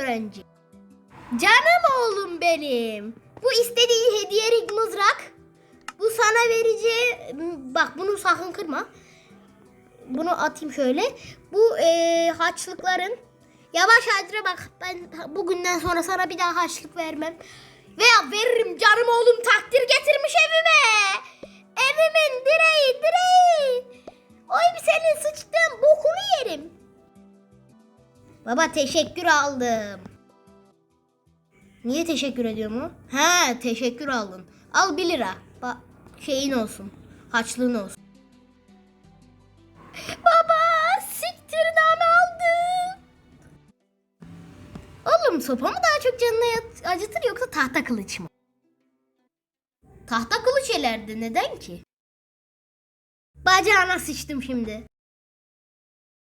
öğrenci. Canım oğlum benim. Bu istediğin hediyelik mızrak. Bu sana vereceği... Bak bunu sakın kırma. Bunu atayım şöyle. Bu eee haçlıkların. Yavaş Adre bak ben bugünden sonra sana bir daha haçlık vermem. Veya veririm canım oğlum takdir getirmiş Baba teşekkür aldım. Niye teşekkür ediyor mu? He teşekkür aldın. Al 1 lira. Ba şeyin olsun. Haçlığın olsun. Baba siktirname aldım. Oğlum sopa mı daha çok canını yat- acıtır yoksa tahta kılıç mı? Tahta kılıç elerdi neden ki? Bacağına sıçtım şimdi.